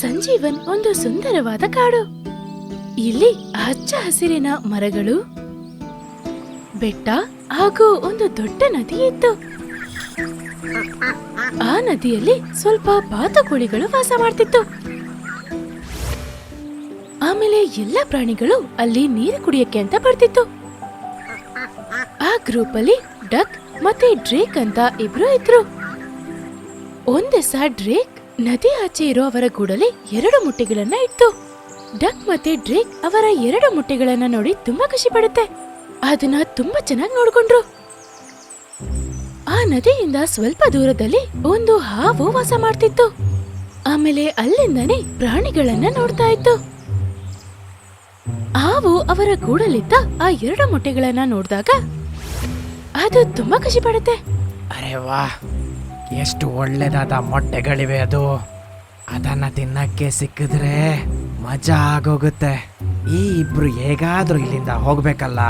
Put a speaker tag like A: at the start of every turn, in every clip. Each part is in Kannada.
A: ಸಂಜೀವನ್ ಒಂದು ಸುಂದರವಾದ ಕಾಡು. ಇಲ್ಲಿ ಹಚ್ಚ ಹಸಿರಿನ ಮರಗಳು, ಬೆಟ್ಟ ಹಾಗೂ ಒಂದು ದೊಡ್ಡ ನದಿ ಇತ್ತು. ಆ ನದಿಯಲ್ಲಿ ಸ್ವಲ್ಪ ಬಾತುಕೋಳಿಗಳು ವಾಸ ಮಾಡ್ತಿತ್ತು. ಆಮೇಲೆ ಎಲ್ಲ ಪ್ರಾಣಿಗಳು ಅಲ್ಲಿ ನೀರು ಕುಡಿಯಕ್ಕೆ ಅಂತ ಬರ್ತಿತ್ತು. ಆ ಗ್ರೂಪ್ ಅಲ್ಲಿ ಡಕ್ ಮತ್ತೆ ಡ್ರೇಕ್ ಅಂತ ಇಬ್ರು ಇದ್ರು. ಒಂದಿವಸ ಡ್ರೇಕ್ ನದಿ ಆಚೆ ಇರೋ ಅವರ ಗೂಡಲ್ಲಿ ಎರಡು ಮುಟ್ಟೆಗಳನ್ನ ಇತ್ತು ಡಕ್ ಮತ್ತೆ ಡ್ರೇಕ್ ಅವರ ಎರಡು ಮುಟ್ಟೆಗಳನ್ನ ನೋಡಿ ತುಂಬಾ ಖುಷಿ ಪಡುತ್ತೆ. ಅದನ್ನ ತುಂಬಾ ಚೆನ್ನಾಗಿ ನೋಡ್ಕೊಂಡ್ರು. ಆ ನದಿಯಿಂದ ಸ್ವಲ್ಪ ದೂರದಲ್ಲಿ ಒಂದು ಹಾವು ವಾಸ ಮಾಡ್ತಿತ್ತು. ಆಮೇಲೆ ಅಲ್ಲಿಂದನೇ ಪ್ರಾಣಿಗಳನ್ನ ನೋಡ್ತಾ ಇತ್ತು. ಹಾವು ಅವರ ಗೂಡಲ್ಲಿದ್ದ ಆ ಎರಡು ಮೊಟ್ಟೆಗಳನ್ನ ನೋಡಿದಾಗ ಅದು ತುಂಬಾ ಖುಷಿ ಪಡುತ್ತೆ.
B: ಅರೆ ವಾ ಎಷ್ಟು ಒಳ್ಳೆದಾದ ಮೊಟ್ಟೆಗಳಿವೆ ಅದು. ಅದನ್ನ ತಿನ್ನಕ್ಕೆ ಸಿಕ್ಕಿದ್ರೆ ಮಜಾ ಆಗೋಗುತ್ತೆ. ಈ ಇಬ್ರು ಹೇಗಾದ್ರೂ ಇಲ್ಲಿಂದ ಹೋಗ್ಬೇಕಲ್ಲ?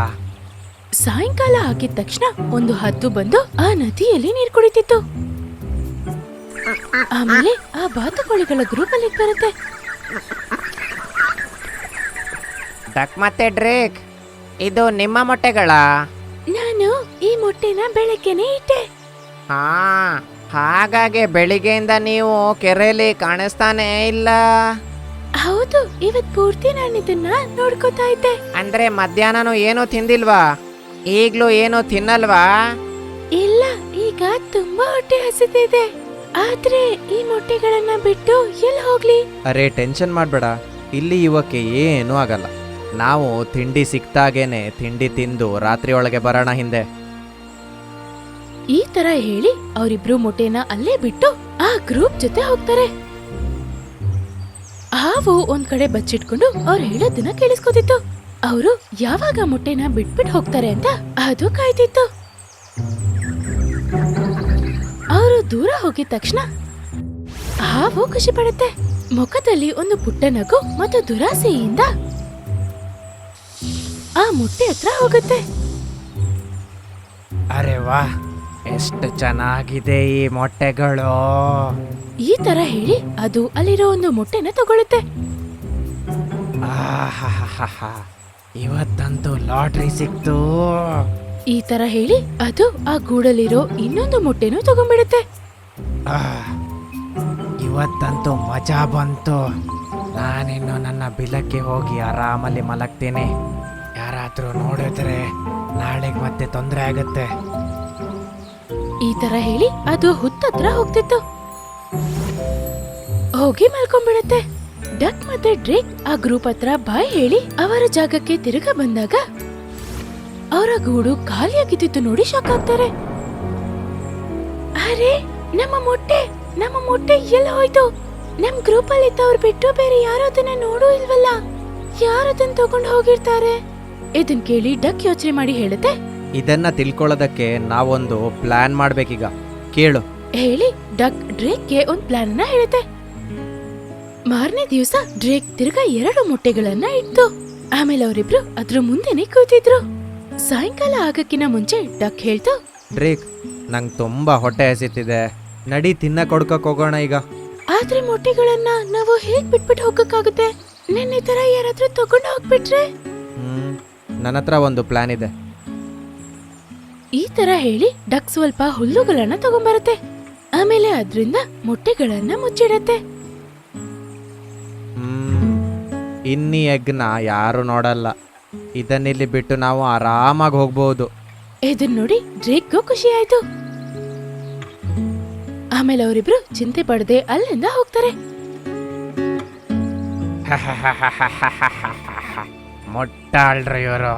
A: ಸಾಯಂಕಾಲ ಆಗಿದ ತಕ್ಷಣ ಒಂದು ಹದ್ದು ಬಂದು ಆ ನದಿಯಲ್ಲಿ ನೀರು ಕುಡಿತಿತ್ತು. ಆಮೇಲೆ ಆ ಬಾತುಕೋಳಿಗಳ ಗ್ರೂಪ್ ಅಲ್ಲಿ ಬರುತ್ತೆ.
B: ಡಕ್ ಮತ್ತೆ ಡ್ರೇಕ್ ಇದು ನಿಮ್ಮ ಮೊಟ್ಟೆಗಳ?
A: ನಾನು ಈ ಮೊಟ್ಟೆನ ಬೆಳಗ್ಗೆನೆ ಇಟ್ಟೆ.
B: ಹಾ. ಹಾಗಾಗಿ ಬೆಳಿಗ್ಗೆಯಿಂದ ನೀವು ಕೆರೆಯಲ್ಲಿ ಕಾಣಿಸ್ತಾನೇ ಇಲ್ಲ.
A: ಹೌದು ಇವತ್ ಪೂರ್ತಿ ನಾನು ಇದನ್ನ ನೋಡ್ಕೋತಾ ಇದ್ದೆ.
B: ಅಂದ್ರೆ ಮಧ್ಯಾಹ್ನನೂ ಏನೂ ತಿಂದಿಲ್ವಾ? ಈಗ್ಲೂ ಏನೂ ತಿನ್ನಲ್ವಾ?
A: ಇಲ್ಲ ಈಗ ತುಂಬಾ ಹೊಟ್ಟೆ ಹಸಿತಿದೆ. ಆದ್ರೆ ಈ ಮೊಟ್ಟೆಗಳನ್ನ ಬಿಟ್ಟು ಎಲ್ಲಿ ಹೋಗ್ಲಿ?
C: ಅರೆ ಟೆನ್ಷನ್ ಮಾಡಬೇಡ. ಇಲ್ಲಿ ಇವಕ್ಕೆ ಏನೂ ಆಗಲ್ಲ. ನಾವು ತಿಂಡಿ ಸಿಕ್ತಾಗೇನೆ ತಿಂಡಿ ತಿಂದು ರಾತ್ರಿ ಒಳಗೆ ಬರೋಣ ಹಿಂದೆ.
A: ಈ ತರ ಹೇಳಿ ಅವರಿಬ್ರು ಮೊಟ್ಟೆನ ಅಲ್ಲೇ ಬಿಟ್ಟು ಆ ಗ್ರೂಪ್ ಜೊತೆ ಹೋಗ್ತಾರೆ. ಹಾವು ಒಂದ್ ಕಡೆ ಬಚ್ಚಿಟ್ಕೊಂಡು ಅವ್ರು ಹೇಳೋದನ್ನ ಕೇಳಿಸ್ಕೋತಿತ್ತು. ಅವರು ಯಾವಾಗ ಮೊಟ್ಟೆನ ಬಿಟ್ಬಿಟ್ಟು ಹೋಗ್ತಾರೆ ಅಂತ ಅದು ಕಾಯ್ತಿತ್ತು. ಅವರು ದೂರ ಹೋಗಿದ ತಕ್ಷಣ ಹಾವು ಖುಷಿ ಪಡುತ್ತೆ. ಮುಖದಲ್ಲಿ ಒಂದು ಪುಟ್ಟ ನಗು ಮತ್ತು ದುರಾಸೆಯಿಂದ ಆ ಮೊಟ್ಟೆ ಹತ್ರ ಹೋಗುತ್ತೆ.
B: ಅರೆ ವಾ ಎಷ್ಟು ಚೆನ್ನಾಗಿದೆ ಈ ಮೊಟ್ಟೆಗಳು.
A: ಈ ತರ ಹೇಳಿ ಅದು ಅಲ್ಲಿರೋ ಒಂದು ಮೊಟ್ಟೆನ ತಗೊಳುತ್ತೆ.
B: ಆಹಾಹಾಹಾ. ಇವತ್ತಂತೂ ಲಾಟ್ರಿ ಸಿಕ್ತು.
A: ಈ ತರ ಹೇಳಿ ಅದು ಆ ಗೂಡಲ್ಲಿರೋ ಇನ್ನೊಂದು ಮೊಟ್ಟೆನೂ ತಗೊಂಡ್ಬಿಡುತ್ತೆ.
B: ಆಹ್, ಇವತ್ತಂತೂ ಮಜಾ ಬಂತು. ನಾನಿನ್ನು ನನ್ನ ಬಿಲಕ್ಕೆ ಹೋಗಿ ಆರಾಮಲ್ಲಿ ಮಲಗ್ತೀನಿ. ಯಾರಾದರೂ ನೋಡಿದ್ರೆ ನಾಳೆಗೆ ಮತ್ತೆ ತೊಂದರೆ ಆಗುತ್ತೆ.
A: ಈ ತರ ಹೇಳಿ ಅದು ಹುತ್ತತ್ರ ಹೋಗ್ತಿತ್ತು. ಹೋಗಿ ಮಲ್ಕೊಂಡ್ಬಿಡತ್ತೆ. ಡಕ್ ಮತ್ತೆ ಡ್ರೇಕ್ ಆ ಗ್ರೂಪ್ ಹತ್ರ ಬಾಯ್ ಹೇಳಿ ಅವರ ಜಾಗಕ್ಕೆ ತಿರುಗ ಬಂದಾಗ ಅವರ ಗೂಡು ಖಾಲಿಯಾಗಿದ್ದಿತ್ತು ನೋಡಿ ಶಾಕ್ ಆಗ್ತಾರೆ. ಅರೆ, ನಮ್ಮ ಮೊಟ್ಟೆ ನಮ್ಮ ಮೊಟ್ಟೆ ಎಲ್ಲ ಹೋಯ್ತು. ನಮ್ ಗ್ರೂಪ್ ಅಲ್ಲಿ ಇದ್ದವ್ರು ಬಿಟ್ಟು ಬೇರೆ ಯಾರು ಅದನ್ನ ನೋಡೂ ಇಲ್ವಲ್ಲ? ಯಾರು ಅದನ್ನ ತಗೊಂಡು ಹೋಗಿರ್ತಾರೆ? ಇದನ್ ಕೇಳಿ ಡಕ್ ಯೋಚನೆ ಮಾಡಿ ಹೇಳುತ್ತೆ
C: ಇದನ್ನ ತಿಳ್ಕೊಳ್ಳೋದಕ್ಕೆ ನಾವೊಂದು ಪ್ಲಾನ್ ಮಾಡ್ಬೇಕೀಗ. ಕೇಳು.
A: ಹೇಳಿ ಡಕ್ ಡ್ರೇಕ್ಗೆ ಒಂದ್ ಪ್ಲಾನ್ ಅನ್ನ ಹೇಳುತ್ತೆ ಮಾರನೇ ದಿವಸ ಡ್ರೇಕ್ ತಿರ್ಗಾ ಎರಡು ಮೊಟ್ಟೆಗಳನ್ನ ಇಟ್ಟು ಆಮೇಲೆ ಅವರಿಬ್ರು ಅದ್ರ ಮುಂದೆನೆ ಕೂತಿದ್ರು ಸಾಯಂಕಾಲ ಆಗಕ್ಕಿನ ಮುಂಚೆ ಡಕ್ ಹೇಳ್ತು
C: ಡ್ರೇಕ್ ನಂಗೆ ತುಂಬಾ ಹೊಟ್ಟೆ ಹಸಿತಿದೆ. ನಡಿ ತಿನ್ನ ಕೊಡ್ಕಕ್ ಹೋಗೋಣ ಈಗ.
A: ಆದ್ರೆ ಮೊಟ್ಟೆಗಳನ್ನ ನಾವು ಹೇಗ್ ಬಿಟ್ಬಿಟ್ಟು ಹೋಗಕ್ಕಾಗುತ್ತೆ? ನಿನ್ನೆ ತರ ಯಾರಾದ್ರೂ ತಗೊಂಡು ಹೋಗ್ಬಿಟ್ರೆ?
C: ಹ್ಮ್ ನನ್ನ ಹತ್ರ ಒಂದು ಪ್ಲಾನ್ ಇದೆ.
A: ಈ ತರ ಹೇಳಿ ಡಕ್ ಸ್ವಲ್ಪ ಹುಲ್ಲುಗಳನ್ನ ತಗೊಂಡ್ಬರುತ್ತೆ ಆಮೇಲೆ ಅದ್ರಿಂದ ಮೊಟ್ಟೆಗಳನ್ನ ಮುಚ್ಚಿಡತ್ತೆ.
C: ಇನ್ನಿ ಎಗ್ನ ಯಾರು ನೋಡಲ್ಲ. ಇದನ್ನಿಲ್ಲಿ ಬಿಟ್ಟು ನಾವು ಆರಾಮಾಗಿ ಹೋಗ್ಬಹುದು
A: ಇದನ್ ನೋಡಿ ಡ್ರೇಕ್ಗೂ ಖುಷಿ ಆಯ್ತು ಆಮೇಲೆ ಅವರಿಬ್ರು ಚಿಂತೆ ಪಡದೆ ಅಲ್ಲಿಂದ ಹೋಗ್ತಾರೆ.
B: ಮೊಟ್ಟಾಳ್ರಿ ಇವರು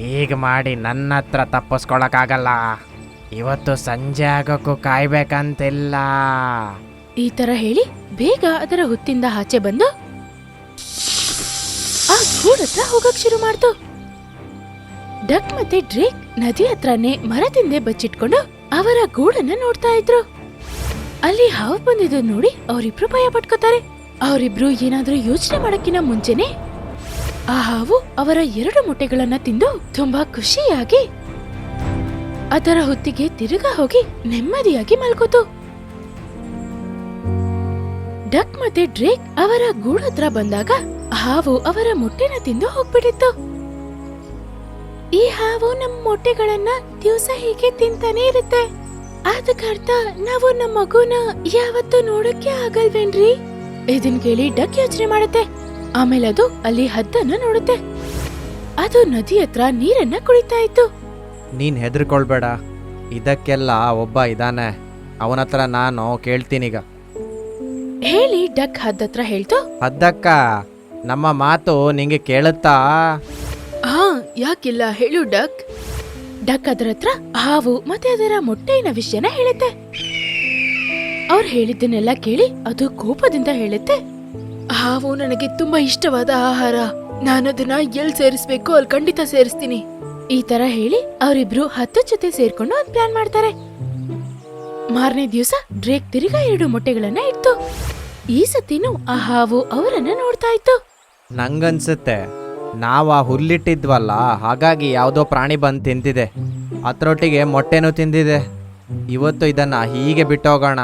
B: ಈಗ ಮಾಡಿ ನನ್ನ ಹತ್ರ ತಪ್ಪಿಸ್ಕೊಳಕ್ಕಾಗಲ್ಲ. ಇವತ್ತು ಸಂಜೆ ಆಗೋಕ್ಕೂ ಕಾಯ್ಬೇಕಂತಿಲ್ಲ.
A: ಈ ತರ ಹೇಳಿ ಬೇಗ ಅದರ ಹುತ್ತಿಂದ ಆಚೆ ಬಂದು ಆ ಗೂಡ್ ಹತ್ರ ಹೋಗಕ್ ಶುರು ಮಾಡ್ತು. ಡಕ್ ಮತ್ತೆ ಡ್ರೇಕ್ ನದಿ ಹತ್ರನೇ ಮರದಿಂದೆ ಬಚ್ಚಿಟ್ಕೊಂಡು ಅವರ ಗೂಡನ್ನ ನೋಡ್ತಾ ಇದ್ರು. ಅಲ್ಲಿ ಹಾವು ಬಂದಿದ್ದು ನೋಡಿ ಅವರಿಬ್ರು ಭಯ ಪಟ್ಕೋತಾರೆ. ಅವರಿಬ್ರು ಏನಾದ್ರೂ ಯೋಚನೆ ಮಾಡಕ್ಕಿನ ಮುಂಚೆನೆ ಆ ಹಾವು ಅವರ ಎರಡು ಮೊಟ್ಟೆಗಳನ್ನ ತಿಂದು ತುಂಬಾ ಖುಷಿಯಾಗಿ ಅದರ ಹೊತ್ತಿಗೆ ತಿರುಗಾ ಹೋಗಿ ನೆಮ್ಮದಿಯಾಗಿ ಮಲ್ಕೋತು ಡಕ್ ಮತ್ತೆ ಡ್ರೇಕ್ ಅವರ ಗೂಡತ್ರ ಬಂದಾಗ ಹಾವು ಅವರ ಮೊಟ್ಟೆನ ತಿಂದು ಹೋಗ್ಬಿಟ್ಟಿತ್ತು. ಈ ಹಾವು ನಮ್ಮ ಮೊಟ್ಟೆಗಳನ್ನ ದಿವಸ ಹೀಗೆ ತಿಂತಾನೆ ಇರುತ್ತೆ. ಅದಕ್ಕರ್ಥ ನಾವು ನಮ್ಮ ಮಗುನ ಯಾವತ್ತೂ ನೋಡಕ್ಕೆ ಆಗಲ್ವೇನ್ರಿ? ಇದನ್ ಕೇಳಿ ಡಕ್ ಯೋಚನೆ ಮಾಡುತ್ತೆ. ಆಮೇಲೆ ಅದು ಅಲ್ಲಿ ಹದ್ದನ್ನ ನೋಡುತ್ತೆ. ಅದು ನದಿ ಹತ್ರ ನೀರನ್ನ ಕುಡಿತಾ ಇತ್ತು.
C: ನೀನ್ ಹೆದರ್ಕೊಳ್ಬೇಡ. ಇದಕ್ಕೆಲ್ಲ ಒಬ್ಬ ಇದಾನೆ. ಅವನ ಹತ್ರ ನಾನು ಕೇಳ್ತೀನೀಗ
A: ಹೇಳಿ ಡಕ್ ಹದ್ದತ್ರ ಹೇಳ್ತು?
C: ಹದ್ದಕ್ಕ ನಮ್ಮ ಮಾತು ನಿಂಗೆ ಕೇಳುತ್ತಾ?
A: ಹಾ ಯಾಕಿಲ್ಲ ಹೇಳು ಡಕ್. ಡಕ್ ಅದರ ಹತ್ರ ಹಾವು ಮತ್ತೆ ಅದರ ಮೊಟ್ಟೆಯಿನ ವಿಷಯನ ಹೇಳುತ್ತೆ. ಅವ್ರು ಹೇಳಿದ್ದನ್ನೆಲ್ಲ ಕೇಳಿ ಅದು ಕೋಪದಿಂದ ಹೇಳುತ್ತೆ. ಹಾವು ನನಗೆ ತುಂಬಾ ಇಷ್ಟವಾದ ಆಹಾರ. ನಾನು ನಾನದನ್ನ ಎಲ್ಲಿ ಸೇರಿಸ್ಬೇಕು ಅಲ್ಲಿ ಖಂಡಿತ ಸೇರಿಸ್ತೀನಿ. ಈ ತರ ಹೇಳಿ ಅವರಿಬ್ರು ಹತ್ತು ಜೊತೆ ಸೇರ್ಕೊಂಡು ಒಂದ್ ಪ್ಲಾನ್ ಮಾಡ್ತಾರೆ. ಮಾರನೇ ದಿವಸ ಡ್ರೇಕ್ ತಿರುಗಾ ಎರಡು ಮೊಟ್ಟೆಗಳನ್ನ ಇತ್ತು ಈ ಸತಿನೂ ಆ ಹಾವು ಅವರನ್ನ ನೋಡ್ತಾ ಇತ್ತು.
C: ನಂಗನ್ಸುತ್ತೆ. ನಾವು ಆ ಹುಲ್ಲಿಟ್ಟಿದ್ವಲ್ಲ ಹಾಗಾಗಿ ಯಾವುದೋ ಪ್ರಾಣಿ ಬಂದು ತಿಂತಿದೆ. ಅದರೊಟ್ಟಿಗೆ ಮೊಟ್ಟೆನೂ ತಿಂದಿದೆ. ಇವತ್ತು ಇದನ್ನ ಹೀಗೆ ಬಿಟ್ಟೋಗೋಣ.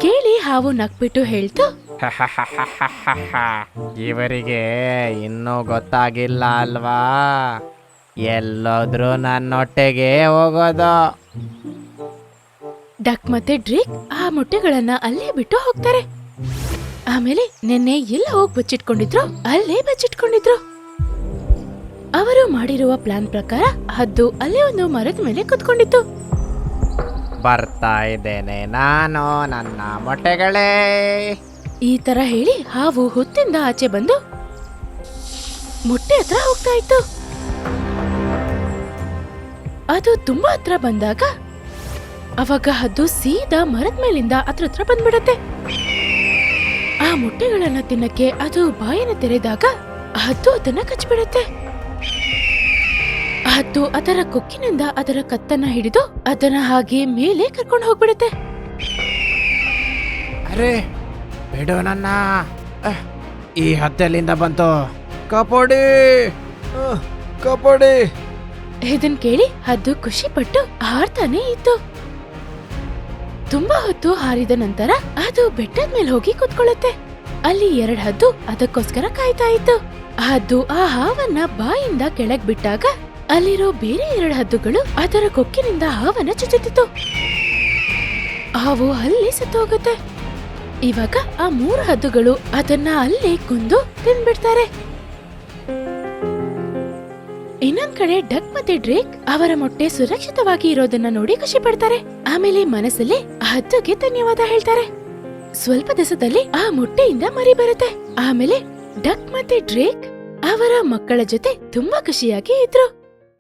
A: ಕೇಳಿ ಹಾವು ನಕ್ಬಿಟ್ಟು ಹೇಳ್ತು
C: ಇವರಿಗೆ ಇನ್ನೂ ಗೊತ್ತಾಗಿಲ್ಲ ಅಲ್ವಾ? ಎಲ್ಲೋದ್ರೂ ನನ್ನೊಟ್ಟೆಗೆ ಹೋಗೋದು.
A: ಡಕ್ ಮತ್ತೆ ಡ್ರಿಕ್ ಆ ಮೊಟ್ಟೆಗಳನ್ನ ಅಲ್ಲೇ ಬಿಟ್ಟು ಹೋಗ್ತಾರೆ. ಆಮೇಲೆ ನಿನ್ನೆ ಎಲ್ಲ ಹೋಗಿ ಬಚ್ಚಿಟ್ಕೊಂಡಿದ್ರು ಅಲ್ಲೇ ಬಚ್ಚಿಟ್ಕೊಂಡಿದ್ರು. ಅವರು ಮಾಡಿರುವ ಪ್ಲಾನ್ ಪ್ರಕಾರ ಹದ್ದು ಅಲ್ಲೇ ಒಂದು ಮರದ ಮೇಲೆ ಕುತ್ಕೊಂಡಿತ್ತು.
C: ಬರ್ತಾ ಇದ್ದೇನೆ ನಾನು ನನ್ನ ಮೊಟ್ಟೆಗಳೇ.
A: ಈ ತರ ಹೇಳಿ ಹಾವು ಹುತ್ತಿಂದ ಆಚೆ ಬಂದು ಮೊಟ್ಟೆ ಹತ್ರ ಹೋಗ್ತಾ ಇತ್ತು. ಅದು ತುಂಬಾ ಹತ್ರ ಬಂದಾಗ ಅವಾಗ ಅದು ಸೀದಾ ಮರದ ಮೇಲಿಂದ ಅದ್ರ ಹತ್ರ ಬಂದ್ಬಿಡತ್ತೆ. ಆ ಮೊಟ್ಟೆಗಳನ್ನ ತಿನ್ನಕ್ಕೆ ಅದು ಬಾಯನ್ನು ತೆರೆದಾಗ ಅದು ಅದನ್ನ ಕಚ್ಬಿಡತ್ತೆ. ಅದು ಅದರ ಕೊಕ್ಕಿನಿಂದ ಅದರ ಕತ್ತನ್ನ ಹಿಡಿದು ಅದನ್ನ ಹಾಗೆ ಮೇಲೆ ಕರ್ಕೊಂಡು ಹೋಗ್ಬಿಡತ್ತೆ.
B: ಅರೆ ಬಿಡು ನನ್ನ. ಈ ಹತ್ತೆಲ್ಲಿಂದ ಬಂತು. ಕಪೋಡಿ. ಕಪೋಡಿ.
A: ಇದನ್ ಕೇಳಿ ಹದ್ದು ಖುಷಿ ಪಟ್ಟು ಹಾರ್ತಾನೆ ಇತ್ತು. ತುಂಬಾ ಹೊತ್ತು ಹಾರಿದ ನಂತರ ಅದು ಬೆಟ್ಟದ ಮೇಲೆ ಹೋಗಿ ಕುತ್ಕೊಳ್ಳುತ್ತೆ. ಅಲ್ಲಿ ಎರಡ್ ಹದ್ದು ಅದಕ್ಕೋಸ್ಕರ ಕಾಯ್ತಾ ಇತ್ತು. ಹದ್ದು ಆ ಹಾವನ್ನ ಬಾಯಿಂದ ಕೆಳಗ್ ಬಿಟ್ಟಾಗ ಅಲ್ಲಿರೋ ಬೇರೆ ಎರಡು ಹದ್ದುಗಳು ಅದರ ಕೊಕ್ಕಿನಿಂದ ಹಾವನ್ನ ಚುಚ್ಚುತ್ತಿತ್ತು ಹಾವು ಅಲ್ಲಿ ಸತ್ತು ಹೋಗುತ್ತೆ ಇವಾಗ ಆ ಮೂರು ಹದ್ದುಗಳು ಅದನ್ನ ಅಲ್ಲೇ ಕುಂದು ತಿನ್ಬಿಡ್ತಾರೆ. ಇನ್ನೊಂದ್ ಕಡೆ ಡಕ್ ಮತ್ತೆ ಡ್ರೇಕ್ ಅವರ ಮೊಟ್ಟೆ ಸುರಕ್ಷಿತವಾಗಿ ಇರೋದನ್ನ ನೋಡಿ ಖುಷಿ ಪಡ್ತಾರೆ ಆಮೇಲೆ ಮನಸ್ಸಲ್ಲಿ ಹದ್ದುಗೆ ಧನ್ಯವಾದ ಹೇಳ್ತಾರೆ. ಸ್ವಲ್ಪ ದಿವಸದಲ್ಲಿ ಆ ಮೊಟ್ಟೆಯಿಂದ ಮರಿ ಬರುತ್ತೆ. ಆಮೇಲೆ ಡಕ್ ಮತ್ತೆ ಡ್ರೇಕ್ ಅವರ ಮಕ್ಕಳ ಜೊತೆ ತುಂಬಾ ಖುಷಿಯಾಗಿ ಇದ್ರು.